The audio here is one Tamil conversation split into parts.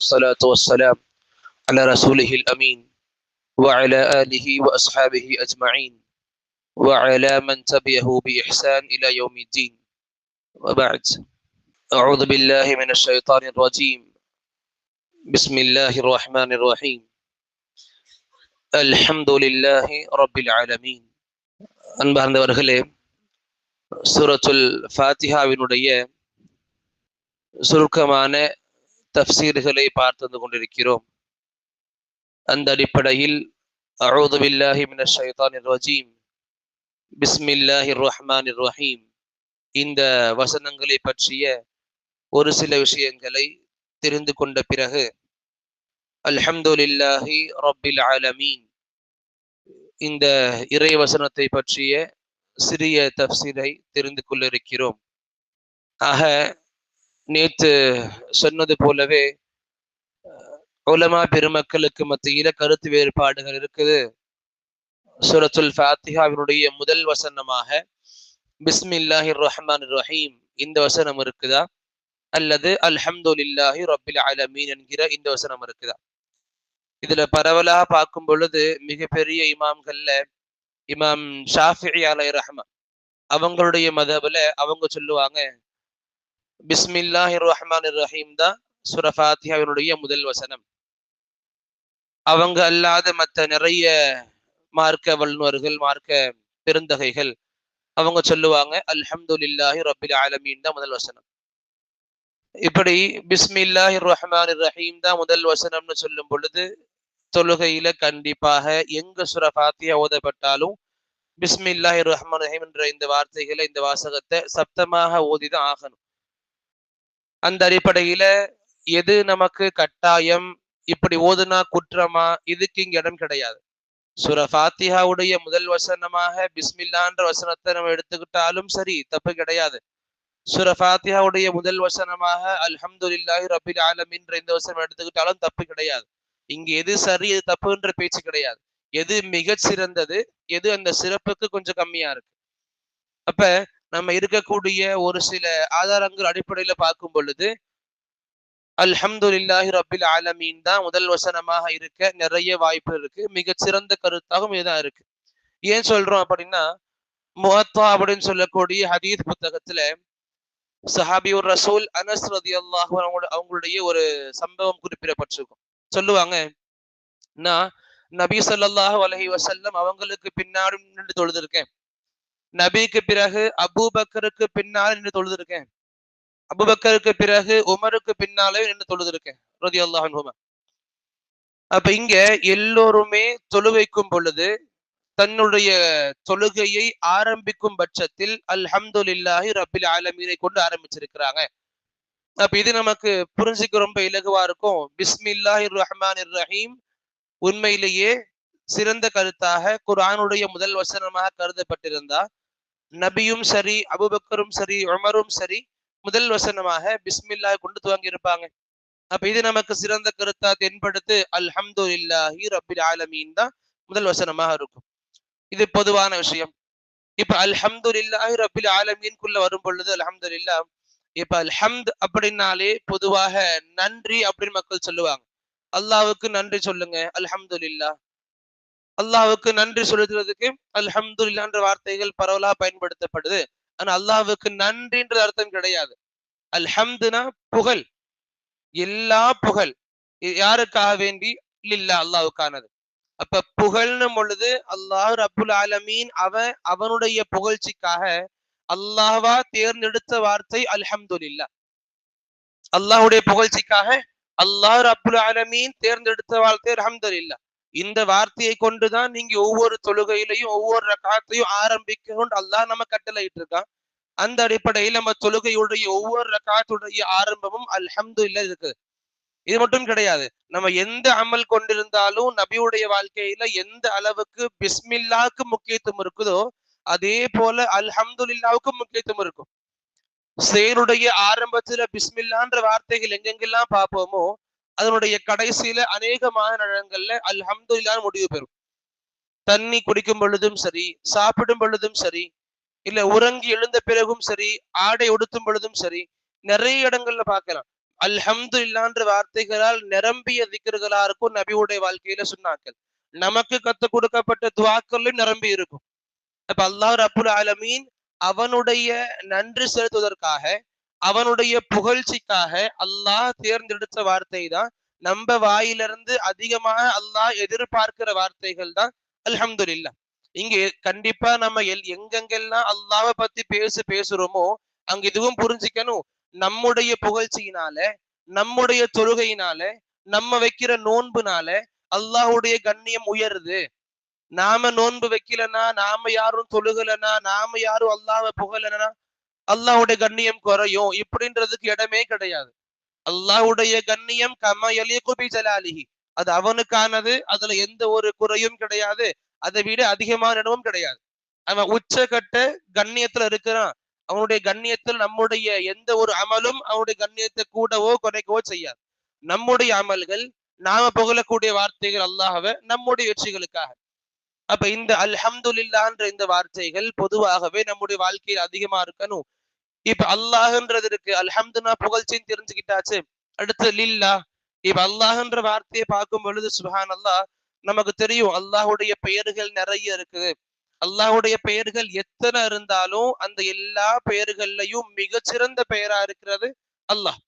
الصلاة والسلام على رسوله الأمين وعلى آله وأصحابه أجمعين وعلى من تبعه بإحسان إلى يوم الدين وبعد أعوذ بالله من الشيطان الرجيم بسم الله الرحمن الرحيم الحمد لله رب العالمين அன்பார்ந்தவர்களே சூரத்துல் ஃபாத்திஹாவினுடைய சுருக்கமான தப்சீர்களை பார்த்து வந்து கொண்டிருக்கிறோம். அந்த அடிப்படையில் அழுது பில்லாஹி மின ஷைதான் ரஜீம் பிஸ்மில்லாஹி ரஹ்மான் ரஹீம் இந்த வசனங்களை பற்றிய ஒரு சில விஷயங்களை தெரிந்து கொண்ட பிறகு அல்ஹம்துலில்லாஹி ரப்பில் ஆலமீன் இந்த இறை வசனத்தை பற்றிய சிறிய தப்சீரை தெரிந்து கொள்ள இருக்கிறோம். ஆக நேற்று சொன்னது போலவே உலமா பெருமக்களுக்கு மத்தியில கருத்து வேறுபாடுகள் இருக்குது. சுரத்துல் ஃபாத்திஹாவினுடைய முதல் வசனமாக பிஸ்மில்லாஹி ரஹ்மான் ரஹீம் இந்த வசனம் இருக்குதா? அல்லது அல்ஹம்துலில்லாஹி ரபில் அலமீன் என்கிற இந்த வசனம் இருக்குதா? இதுல பரவலாக பார்க்கும் பொழுது மிகப்பெரிய இமாம்கள்ல இமாம் ஷாஃபி அலை ரஹ்மான் அவங்களுடைய மதபுல அவங்க சொல்லுவாங்க பிஸ்மில்லாஹி ரஹ்மான் ரஹீம் தான் சுரஃபாத்தியாவினுடைய முதல் வசனம். அவங்க அல்லாத மற்ற நிறைய மார்க்க வல்லுநர்கள் மார்க்க பெருந்தகைகள் அவங்க சொல்லுவாங்க அல்ஹம்துலில்லாஹி ரபில் ஆலமீன் தான் முதல் வசனம். இப்படி பிஸ்மில்லாஹி ரஹ்மான் ரஹீம் தான் முதல் வசனம்னு சொல்லும் பொழுது தொழுகையில கண்டிப்பாக எங்க சுர ஃபாத்தியா ஓதப்பட்டாலும் பிஸ்மில்லாஹி ரஹ்மான் ரஹீம் என்ற இந்த வார்த்தைகளை இந்த வாசகத்தை சப்தமாக ஓதிதான் ஆகணும். அந்த அடிப்படையில எது நமக்கு கட்டாயம் இப்படி ஓதுனா குற்றமா இதுக்கு இங்க இடம் கிடையாது. சுர ஃபாத்திஹாவுடைய முதல் வசனமாக பிஸ்மில்லான்ற வசனத்தை நம்ம எடுத்துக்கிட்டாலும் சரி தப்பு கிடையாது. சுர ஃபாத்திஹாவுடைய முதல் வசனமாக அல்ஹம்துலில்லாஹி ரபில் ஆலமின்ற இந்த வசனம் எடுத்துக்கிட்டாலும் தப்பு கிடையாது. இங்க எது சரி எது தப்புன்ற பேச்சு கிடையாது. எது மிக சிறந்தது எது அந்த சிறப்புக்கு கொஞ்சம் கம்மியா இருக்கு. அப்ப நம்ம இருக்கக்கூடிய ஒரு சில ஆதாரங்கள் அடிப்படையில பார்க்கும் பொழுது அல்ஹம்துலில்லாஹி ரபில் ஆலமீன் தான் முதல் வசனமாக இருக்க நிறைய வாய்ப்பு இருக்கு. மிகச்சிறந்த கருத்தாகவும் இதுதான் இருக்கு. ஏன் சொல்றோம் அப்படின்னா முகத்தா அப்படின்னு சொல்லக்கூடிய ஹதீத் புத்தகத்துல சஹாபியூர் ரசூல் அனஸ் ரதி அல்லாஹ் அவங்களுடைய ஒரு சம்பவம் குறிப்பிடப்பட்டிருக்கும். சொல்லுவாங்க நான் நபி சொல்லாஹு அலஹி வசல்லம் அவங்களுக்கு பின்னாடி நின்று தொழுதிருக்கேன். நபிக்கு பிறகு அபூபக்கருக்கு பின்னால் நின்று தொழுதிருக்கேன். அபுபக்கருக்கு பிறகு உமருக்கு பின்னாலே நின்று தொழுதிருக்கேன். ரதி அல்லாஹன் அப்ப இங்க எல்லோருமே தொழுவைக்கும் பொழுது தன்னுடைய தொழுகையை ஆரம்பிக்கும் பட்சத்தில் அல்ஹம்துலில்லாஹி ரபில் ஆலமீனை கொண்டு ஆரம்பிச்சிருக்கிறாங்க. அப்ப இது நமக்கு புரிஞ்சுக்க ரொம்ப இலகுவா இருக்கும். பிஸ்மில்லாஹி ரஹ்மான் ரஹீம் உண்மையிலேயே சிறந்த கருத்தாக குரானுடைய முதல் வசனமாக கருதப்பட்டிருந்தா நபியும் சரி அபுபக்கரும் சரி உமரும் சரி முதல் வசனமாக பிஸ்மில்லா கொண்டு துவங்கி இருப்பாங்க அப்ப இது நமக்கு சிறந்த கருத்தா தென்படுத்து அல்ஹம்து இல்லாஹி ரபில் ஆலமீன் தான் முதல் வசனமாக இருக்கும். இது பொதுவான விஷயம். இப்ப அல்ஹம்து இல்லாஹி ரபில் ஆலமீன்குள்ள வரும் பொழுது அல்ஹம்து இல்லா இப்ப அல்ஹம்த் அப்படின்னாலே பொதுவாக நன்றி அப்படின்னு மக்கள் சொல்லுவாங்க. அல்லாவுக்கு நன்றி சொல்லுங்க அல்ஹம்து இல்லா அல்லாவுக்கு நன்றி செலுத்துறதுக்கு அல்ஹம்து இல்லான்ற வார்த்தைகள் பரவலா பயன்படுத்தப்படுது. ஆனா அல்லாவுக்கு நன்றின்ற அர்த்தம் கிடையாது. அல்ஹம்துனா புகழ். எல்லா புகழ். யாருக்காக வேண்டி? இல்லா அல்லாவுக்கானது அப்ப புகழ்னு பொழுது அல்லாஹ் ரபுல் ஆலமீன் அவன் அவனுடைய புகழ்ச்சிக்காக அல்லாஹ்வா தேர்ந்தெடுத்த வார்த்தை அல்ஹம்துலில்லா அல்லாஹுடைய புகழ்ச்சிக்காக அல்லாஹ் ரபுல் ஆலமீன் தேர்ந்தெடுத்த வார்த்தை அல்ஹம்துலில்லா இந்த வார்த்தையை கொண்டுதான் நீங்க ஒவ்வொரு தொழுகையிலையும் ஒவ்வொரு ரகாத்தையும் ஆரம்பிக்கணும் அல்லாஹ் நம்ம கட்டளையிட்டு இருக்கான் அந்த அடிப்படையில் நம்ம தொழுகையுடைய ஒவ்வொரு ரகாத்துடைய ஆரம்பமும் அல்ஹம்து இல்ல இருக்குது இது மட்டும் கிடையாது. நம்ம எந்த அமல் கொண்டிருந்தாலும் நபியுடைய வாழ்க்கையில எந்த அளவுக்கு பிஸ்மில்லாவுக்கு முக்கியத்துவம் இருக்குதோ அதே போல அல்ஹம்துல்லாவுக்கும் முக்கியத்துவம் இருக்கும். செயலுடைய ஆரம்பத்துல பிஸ்மில்லான்ற வார்த்தைகள் எங்கெங்கெல்லாம் பார்ப்போமோ அதனுடைய கடைசியில அநேகமான இடங்கள்ல அல்ஹம்து இல்லான்னு முடிவு பெறும். தண்ணி குடிக்கும் பொழுதும் சரி சாப்பிடும் பொழுதும் சரி இல்ல உறங்கி எழுந்த பிறகும் சரி ஆடை உடுத்தும் பொழுதும் சரி நிறைய இடங்கள்ல பார்க்கலாம். அல்ஹம்து இல்லான்ற வார்த்தைகளால் நிரம்பிய திக்கர்களா இருக்கும் நபியுடைய வாழ்க்கையில சொன்னாக்கள் நமக்கு கத்து கொடுக்கப்பட்ட துவாக்கள்லையும் நிரம்பி இருக்கும். அப்ப அல்லாஹ் அபுல் ஆலமீன் அவனுடைய நன்றி செலுத்துவதற்காக அவனுடைய புகழ்ச்சிக்காக அல்லாஹ் தேர்ந்தெடுத்த வார்த்தை தான் நம்ம வாயிலிருந்து அதிகமாக அல்லாஹ் எதிர்பார்க்கிற வார்த்தைகள் தான் அல்ஹம்துல்லா இங்க கண்டிப்பா நம்ம எல் எங்கெங்கெல்லாம் அல்லாவை பத்தி பேசு பேசுறோமோ அங்க இதுவும் புரிஞ்சுக்கணும். நம்முடைய புகழ்ச்சியினால நம்முடைய தொழுகையினால நம்ம வைக்கிற நோன்புனால அல்லாஹுடைய கண்ணியம் உயருது. நாம நோன்பு வைக்கலனா நாம யாரும் தொழுகலனா நாம யாரும் அல்லாவை புகழலனா அல்லாஹுடைய கண்ணியம் குறையும் இப்படின்றதுக்கு இடமே கிடையாது. அல்லாஹுடைய கண்ணியம் கமயலி குபி ஜலாலிஹி. அது அவனுக்கானது அதுல எந்த ஒரு குறையும் கிடையாது. அதை விட அதிகமான இடமும் கிடையாது. அவன் உச்சகட்ட கண்ணியத்துல இருக்கிறான். அவனுடைய கண்ணியத்தில் நம்முடைய எந்த ஒரு அமலும் அவனுடைய கண்ணியத்தை கூடவோ குறைக்கவோ செய்யாது. நம்முடைய அமல்கள் நாம புகழக்கூடிய வார்த்தைகள் அல்லாஹவ நம்முடைய வெற்றிகளுக்காக. அப்ப இந்த அல்ஹம்துல்லான்ற இந்த வார்த்தைகள் பொதுவாகவே நம்முடைய வாழ்க்கையில் அதிகமா இருக்கணும். இப்ப அல்லாஹ்ன்றது இருக்கு. அல்ஹம்துனா புகழ்ச்சின்னு தெரிஞ்சுக்கிட்டாச்சு. அடுத்து லில்லா. இப்ப அல்லாஹ்ன்ற வார்த்தையை பார்க்கும் பொழுது சுஹான் அல்லாஹ் நமக்கு தெரியும் அல்லாஹுடைய பெயர்கள் நிறைய இருக்குது. அல்லாஹுடைய பெயர்கள் எத்தனை இருந்தாலும் அந்த எல்லா பெயர்கள்லையும் மிகச்சிறந்த பெயரா இருக்கிறது அல்லாஹ்.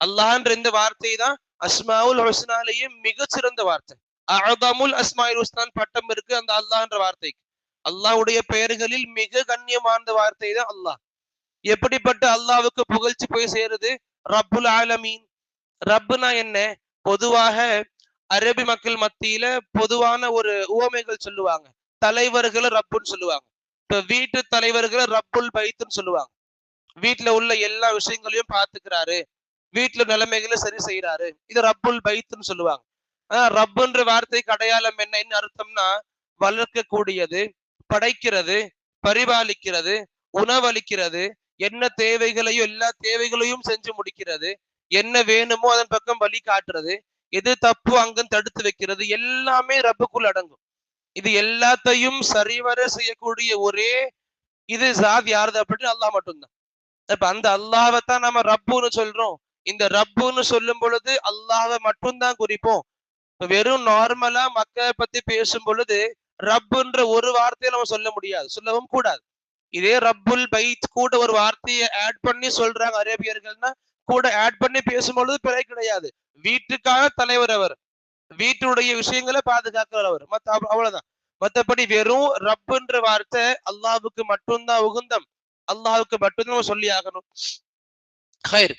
அல்லாஹ்ன்ற இந்த வார்த்தை தான் அஸ்மாவுல் ஹுஸ்னாலேயே மிகச்சிறந்த வார்த்தை. அழதாமுல் அஸ்மாயில் ஹுஸ்னான் பட்டம் இருக்கு அந்த அல்லாஹ்ன்ற வார்த்தைக்கு. அல்லாஹுடைய பெயர்களில் மிக கண்ணியமான வார்த்தை தான் அல்லாஹ். எப்படிப்பட்ட அல்லாவுக்கு புகழ்ச்சி போய் சேருது? ரப்புல் ஆலமீன். ரப்புனா என்ன? பொதுவாக அரபி மக்கள் மத்தியில பொதுவான ஒரு உவமைகள் சொல்லுவாங்க. தலைவர்களை ரப்புன்னு சொல்லுவாங்க. இப்ப வீட்டு தலைவர்களை ரப்புல் பைத்துன்னு சொல்லுவாங்க. வீட்டுல உள்ள எல்லா விஷயங்களையும் பாத்துக்கிறாரு வீட்டுல நிலைமைகளை சரி செய்யறாரு இது ரப்புல் பைத்துன்னு சொல்லுவாங்க. ஆஹ் ரப்புன்ற வார்த்தைக்கு அடையாளம் என்ன என்ன அர்த்தம்னா வளர்க்கக்கூடியது படைக்கிறது பரிபாலிக்கிறது உணவளிக்கிறது என்ன தேவைகளையும் எல்லா தேவைகளையும் செஞ்சு முடிக்கிறது. என்ன வேணுமோ அதன் பக்கம் வழி காட்டுறது. எது தப்பு அங்கும் தடுத்து வைக்கிறது. எல்லாமே ரப்புக்குள் அடங்கும். இது எல்லாத்தையும் சரிவர செய்யக்கூடிய ஒரே இது சாத் யாருது அப்படின்னு அல்லாஹ் மட்டும்தான். இப்ப அந்த அல்லாவை தான் நம்ம ரப்புன்னு சொல்றோம். இந்த ரப்புன்னு சொல்லும் பொழுது அல்லாவை மட்டும்தான் குறிப்போம். வெறும் நார்மலா மக்களை பத்தி பேசும் பொழுது ரப்புன்ற ஒரு வார்த்தையை நம்ம சொல்ல முடியாது. சொல்லவும் கூடாது. இதே ரப்புல் பைத் கூட ஒரு வார்த்தையை ஆட் பண்ணி சொல்றாங்க அரேபியர்கள்னா கூட ஆட் பண்ணி பேசும்பொழுது பிழை கிடையாது. வீட்டுக்காக தலைவர் அவர். வீட்டுடைய விஷயங்களை பாதுகாக்கிறவர் அவர். மத்த அவ்வளவுதான். மத்தபடி வெறும் ரப்புன்ற வார்த்தை அல்லாவுக்கு மட்டும்தான் உகுந்தம். அல்லாவுக்கு மட்டும்தான் சொல்லி ஆகணும். ஹைர்.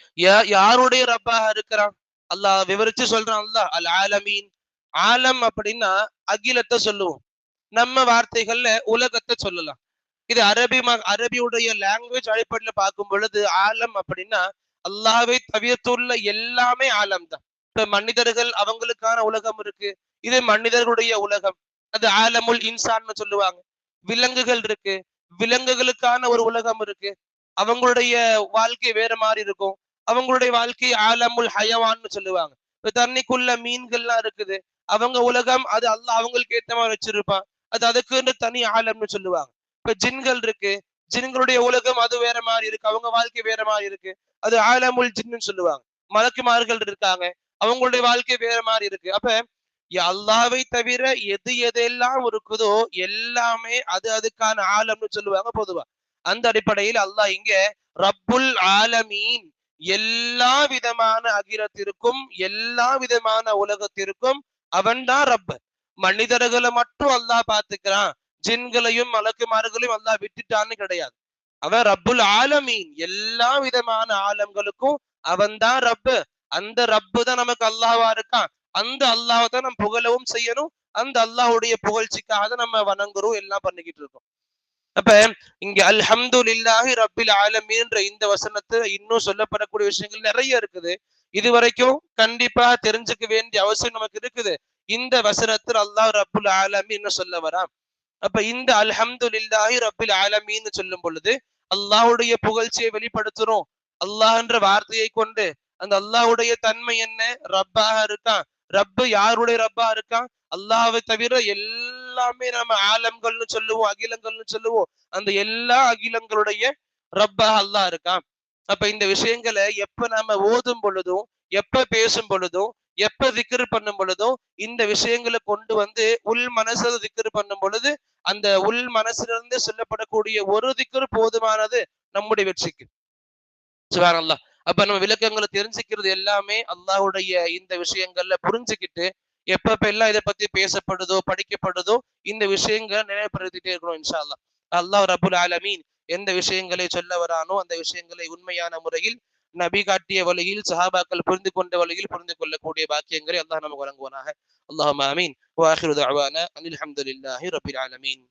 யாருடைய ரப்பாக இருக்கிறான்? அல்லாஹ் விவரிச்சு சொல்றான் அல்லாஹ் அல் ஆலமீன் ஆலம் அப்படின்னா அகிலத்தை சொல்லுவோம். நம்ம வார்த்தைகள்ல உலகத்தை சொல்லலாம். இது அரபி அரபியுடைய லாங்குவேஜ் அடிப்படையில பார்க்கும் பொழுது ஆலம் அப்படின்னா அல்லாவை தவிர்த்துள்ள எல்லாமே ஆலம் தான் இப்ப மனிதர்கள் அவங்களுக்கான உலகம் இருக்கு. இது மனிதர்களுடைய உலகம். அது ஆலமுல் இன்சான்னு சொல்லுவாங்க. விலங்குகள் இருக்கு. விலங்குகளுக்கான ஒரு உலகம் இருக்கு. அவங்களுடைய வாழ்க்கை வேற மாதிரி இருக்கும். அவங்களுடைய வாழ்க்கை ஆலமுல் ஹயவான்னு சொல்லுவாங்க. இப்ப தண்ணிக்குள்ள மீன்கள்லாம் இருக்குது. அவங்க உலகம் அது அல்லாஹ் அவங்களுக்கு ஏத்த மாதிரி வச்சிருப்பான். அது அதுக்குன்னு தனி ஆலம்னு சொல்லுவாங்க. இப்ப ஜின்கள் இருக்கு. ஜின்களுடைய உலகம் அது வேற மாதிரி இருக்கு. அவங்க வாழ்க்கை வேற மாதிரி இருக்கு. அது ஆலமுல் ஜின்னு சொல்லுவாங்க. மலக்குமார்கள் இருக்காங்க. அவங்களுடைய வாழ்க்கை வேற மாதிரி இருக்கு. அப்ப அல்லாவை தவிர எது எதெல்லாம் இருக்குதோ எல்லாமே அது அதுக்கான ஆலம்னு சொல்லுவாங்க பொதுவா. அந்த அடிப்படையில் அல்லாஹ் இங்க ரப்புல் ஆலமீன். எல்லா விதமான அகிலத்திற்கும் எல்லா விதமான உலகத்திற்கும் அவன்தான் ரப்ப. மனிதர்களை மட்டும் அல்லாஹ் பாத்துக்கிறான் ஜின்களையும் மலக்குமார்களையும் அல்லாஹ் விட்டுட்டான்னு கிடையாது. அவன் ரப்புல் ஆலமீன். எல்லா விதமான ஆலம்களுக்கும் அவன் தான் ரப்பு. அந்த ரப்பு தான் நமக்கு அல்லாஹா இருக்கான். அந்த அல்லாஹை தான் நம்ம புகழவும் செய்யணும். அந்த அல்லாஹுடைய புகழ்ச்சிக்காக தான் நம்ம வணங்குறோம் எல்லாம் பண்ணிக்கிட்டு இருக்கோம். அப்ப இங்க அல்ஹம்து இல்லாஹி ரப்பில் ஆலமீன்ற இந்த வசனத்தை இன்னும் சொல்லப்படக்கூடிய விஷயங்கள் நிறைய இருக்குது. இது வரைக்கும் கண்டிப்பா தெரிஞ்சுக்க வேண்டிய அவசியம் நமக்கு இருக்குது. இந்த வசனத்தில் அல்லாஹ் ரப்புல் ஆலமின்னு சொல்ல வரான். அப்ப இந்த அல்ஹம்து இல்லாஹி ரப்பில் ஆலமின்னு சொல்லும் பொழுது அல்லாஹுடைய புகழ்ச்சியை வெளிப்படுத்துறோம். அல்லாஹ்ன்ற வார்த்தையை கொண்டு அந்த அல்லாஹுடைய தன்மை என்ன? ரப்பாக இருக்கான். ரப்பு யாருடைய ரப்பா இருக்கான்? அல்லாஹை தவிர எல்லாமே நம்ம ஆலம்கள்னு சொல்லுவோம் அகிலங்கள்னு சொல்லுவோம். அந்த எல்லா அகிலங்களுடைய ரப்பாக அல்லாஹ் இருக்கான். அப்ப இந்த விஷயங்களை எப்ப நாம ஓதும் பொழுதும் எப்ப பேசும் பொழுதும் எப்ப திக்ரு பண்ணும் பொழுதும் இந்த விஷயங்களை கொண்டு வந்து உள் மனசுல திக்ரு பண்ணும் பொழுது அந்த உள் மனசிலிருந்து சொல்லப்படக்கூடிய ஒரு திக்ரு போதுமானது நம்முடைய வெற்றிக்கு. சுபான் அப்ப நம்ம விளக்கங்களை தெரிஞ்சுக்கிறது எல்லாமே அல்லாஹுடைய இந்த விஷயங்கள்ல புரிஞ்சுக்கிட்டு எப்பப்ப எல்லாம் இதை பத்தி பேசப்படுதோ படிக்கப்படுதோ இந்த விஷயங்களை நினைவுபடுத்திட்டே இருக்கணும் இன்ஷா அல்லா அல்லாஹ் ரபுல் ஆலமீன் எந்த விஷயங்களை சொல்ல வரானோ அந்த விஷயங்களை உண்மையான முறையில் நபி காட்டிய வழியில் சஹாபாக்கள் புரிந்து கொண்ட வழியில் புரிந்து கொள்ளக்கூடிய பாக்கியங்களை அல்லாஹ் நமக்கு வழங்குவானாக அல்லாஹ் அமீன் வாஹிரு தஅவானா அனில் ஹம்துலில்லாஹி ரபில் ஆலமீன்